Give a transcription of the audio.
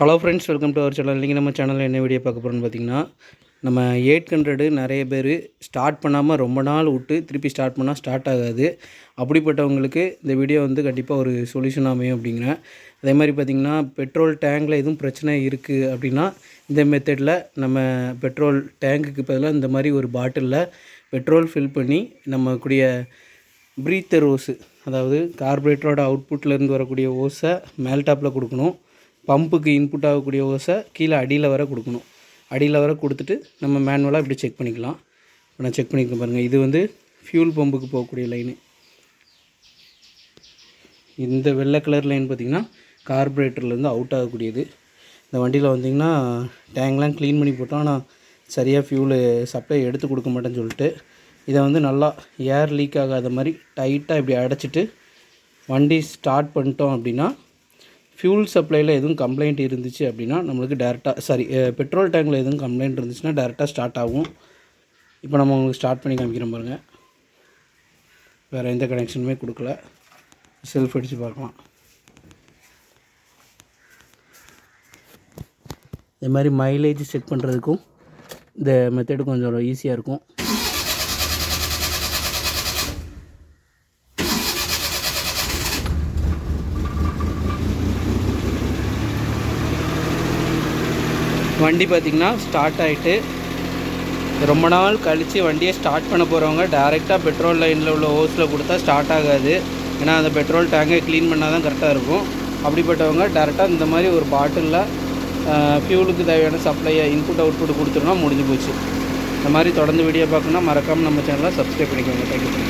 Hello friends welcome to our channel இன்றைக்கி நம்ம சேனலில் என்ன வீடியோ பார்க்க போகிறோன்னு பார்த்தீங்கன்னா நம்ம எயிட் ஹண்ட்ரடு நிறைய பேர் ஸ்டார்ட் பண்ணாமல் ரொம்ப நாள் விட்டு திருப்பி ஸ்டார்ட் பண்ணால் ஸ்டார்ட் ஆகாது. அப்படிப்பட்டவங்களுக்கு இந்த வீடியோ வந்து கண்டிப்பாக ஒரு சொல்யூஷன் அமையும் அப்படிங்கிறேன் அதே மாதிரி பார்த்திங்கன்னா பெட்ரோல் டேங்கில் எதுவும் பிரச்சனை இருக்குது அப்படின்னா இந்த மெத்தடில் நம்ம பெட்ரோல் டேங்குக்கு பதிலாக இந்த மாதிரி ஒரு பாட்டிலில் பெட்ரோல் ஃபில் பண்ணி நம்ம கூடிய ப்ரீத்தர் ஓஸு அதாவது கார்பரேட்டரோட அவுட்புட்லேருந்து வரக்கூடிய ஓஸை மேல் டாப்பில் கொடுக்கணும். பம்புக்கு இன்புட் ஆகக்கூடிய ஓசை கீழே அடியில் வர கொடுக்கணும். அடியில் வர கொடுத்துட்டு நம்ம மேனுவலாக இப்படி செக் பண்ணிக்கலாம். இப்போ நான் செக் பண்ணிக்க பாருங்கள் இது வந்து ஃபியூல் பம்புக்கு போகக்கூடிய லைனு இந்த வெள்ளை கலர் லைன் பார்த்திங்கன்னா கார்பரேட்டர்லேருந்து அவுட் ஆகக்கூடியது. இந்த வண்டியில் வந்திங்கன்னா டேங்க்லாம் க்ளீன் பண்ணி போட்டோம். ஆனால் சரியாக ஃபியூலு சப்ளை எடுத்து கொடுக்க மாட்டேன்னு சொல்லிட்டு இதை வந்து நல்லா ஏர் லீக் ஆகாத மாதிரி டைட்டாக இப்படி அடைச்சிட்டு வண்டி ஸ்டார்ட் பண்ணிட்டோம் அப்படின்னா ஃபியூல் சப்ளையில் எதுவும் கம்ப்ளைண்ட் இருந்துச்சு அப்படின்னா நம்மளுக்கு டேரெக்டாக சாரி பெட்ரோல் டேங்கில் எதுவும் கம்ப்ளைண்ட் இருந்துச்சுன்னா டேரெக்டாக ஸ்டார்ட் ஆகும். இப்போ நம்ம உங்களுக்கு ஸ்டார்ட் பண்ணி காமிக்கிறோம் பாருங்கள் வேறு எந்த கனெக்ஷனுமே கொடுக்கல. செல்ஃப் அடித்து பார்க்கலாம். இது மாதிரி மைலேஜ் செக் பண்ணுறதுக்கும் இந்த மெத்தடு கொஞ்சம் ஈஸியாக இருக்கும். வண்டி பார்த்திங்கன்னா ஸ்டார்ட் ஆகிட்டு ரொம்ப நாள் கழித்து வண்டியை ஸ்டார்ட் பண்ண போகிறவங்க டேரெக்டாக பெட்ரோல் லைனில் உள்ள ஹோஸில் கொடுத்தா ஸ்டார்ட் ஆகாது. ஏன்னா அந்த பெட்ரோல் டேங்கை க்ளீன் பண்ணால் தான் கரெக்டாக இருக்கும். அப்படிப்பட்டவங்க டேரெக்டாக இந்த மாதிரி ஒரு பாட்டிலில் ஃபியூலுக்கு தேவையான சப்ளையை இன்புட் அவுட்புட் கொடுத்துருந்தா முடிஞ்சு போச்சு. இந்த மாதிரி தொடர்ந்து வீடியோ பார்க்கணுன்னா மறக்காமல் நம்ம சேனலை சப்ஸ்கிரைப் பண்ணிக்கோங்க. தேங்க்யூ